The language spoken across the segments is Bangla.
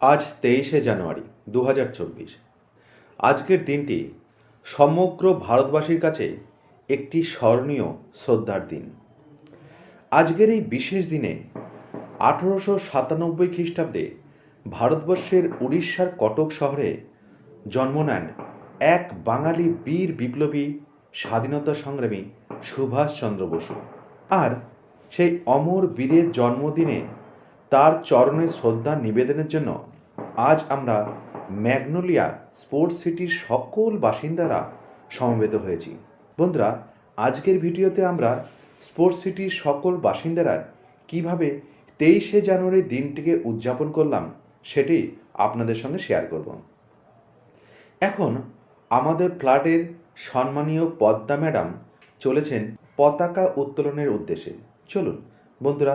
আজ তেইশে জানুয়ারি দু হাজার চব্বিশ। আজকের দিনটি সমগ্র ভারতবাসীর কাছে একটি স্মরণীয় শ্রদ্ধার দিন। আজকের এই বিশেষ দিনে আঠেরোশো সাতানব্বই খ্রিস্টাব্দে ভারতবর্ষের উড়িষ্যার কটক শহরে জন্ম নেন এক বাঙালি বীর বিপ্লবী স্বাধীনতা সংগ্রামী সুভাষচন্দ্র বসু। আর সেই অমর বীরের জন্মদিনে তার চরণে শ্রদ্ধা নিবেদনের জন্য আজ আমরা ম্যাগনোলিয়া স্পোর্টস সিটির সকল বাসিন্দারা সমবেত হয়েছি। বন্ধুরা, আজকের ভিডিওতে আমরা স্পোর্টস সিটির সকল বাসিন্দারা কীভাবে তেইশে জানুয়ারির দিনটিকে উদযাপন করলাম সেটি আপনাদের সঙ্গে শেয়ার করব। এখন আমাদের ফ্ল্যাটের সম্মানীয় পদ্মা ম্যাডাম চলেছেন পতাকা উত্তোলনের উদ্দেশ্যে। চলুন, বন্ধুরা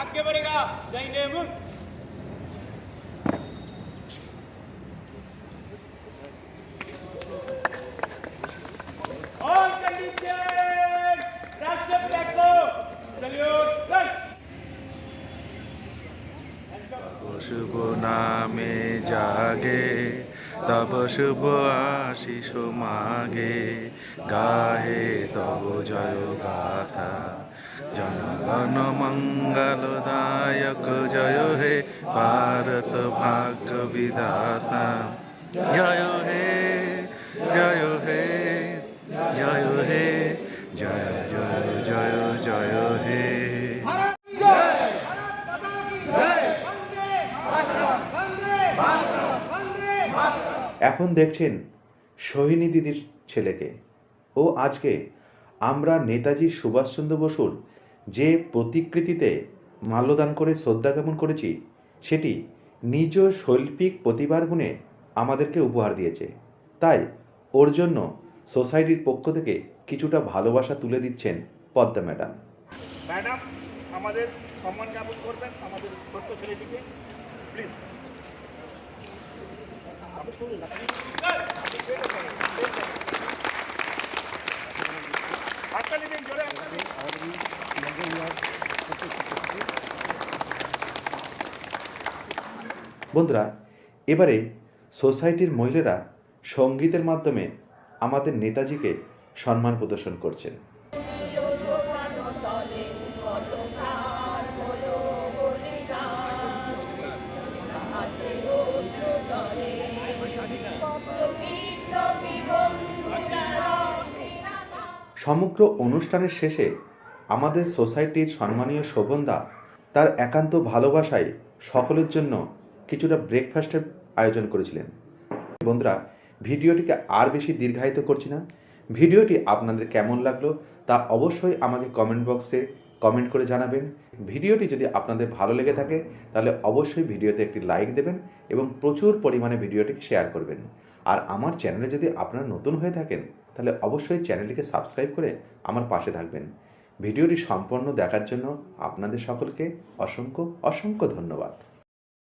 आगे बढ़ेगा दाहिने मुड़ All conditions! Raष्ट्र flag को salute कर শুভ নামে জাগে তব শুভ আশিস মাগে গাহে তব জয় গাথা জনগণ মঙ্গলদায়ক জয় হে ভারত ভাগ্য বিধাতা জয় হে জয় হে জয় হে জয় জয় জয় জয় হে এখন দেখছেন সোহিনী দিদির ছেলেকে। ও আজকে আমরা নেতাজি সুভাষচন্দ্র বসুর যে প্রতিকৃতিতে মাল্যদান করে, শ্রদ্ধা জ্ঞাপন করেছি, সেটি নিজ শৈল্পিক প্রতিভার গুণে আমাদেরকে উপহার দিয়েছে। তাই ওর জন্য সোসাইটির পক্ষ থেকে কিছুটা ভালোবাসা তুলে দিচ্ছেন পদ্মা ম্যাডাম। ম্যাডাম, আমাদের সম্মান জ্ঞাপন করবেন আমাদের ছোট্ট ছেলেটিকে। প্লিজ। হাততালি বন্ধুরা, এবারে সোসাইটির মহিলারা সঙ্গীতের মাধ্যমে আমাদের নেতাজিকে সম্মান প্রদর্শন করছেন। সমগ্র অনুষ্ঠানের শেষে আমাদের সোসাইটির সম্মানীয় শোভনদা তার একান্ত ভালোবাসায় সকলের জন্য কিছুটা ব্রেকফাস্টের আয়োজন করেছিলেন। বন্ধুরা, ভিডিওটিকে আর বেশি দীর্ঘায়িত করছি না। ভিডিওটি আপনাদের কেমন লাগল তা অবশ্যই আমাকে কমেন্ট বক্সে কমেন্ট করে জানাবেন। ভিডিওটি যদি আপনাদের ভালো লেগে থাকে, তাহলে অবশ্যই ভিডিওতে একটি লাইক দেবেন এবং প্রচুর পরিমাণে ভিডিওটিকে শেয়ার করবেন। আর আমার চ্যানেলে যদি আপনারা নতুন হয়ে থাকেন, তাহলে অবশ্যই চ্যানেলটিকে সাবস্ক্রাইব করে আমার পাশে থাকবেন। ভিডিওটি সম্পূর্ণ দেখার জন্য আপনাদের সকলকে অসংখ্য অসংখ্য ধন্যবাদ।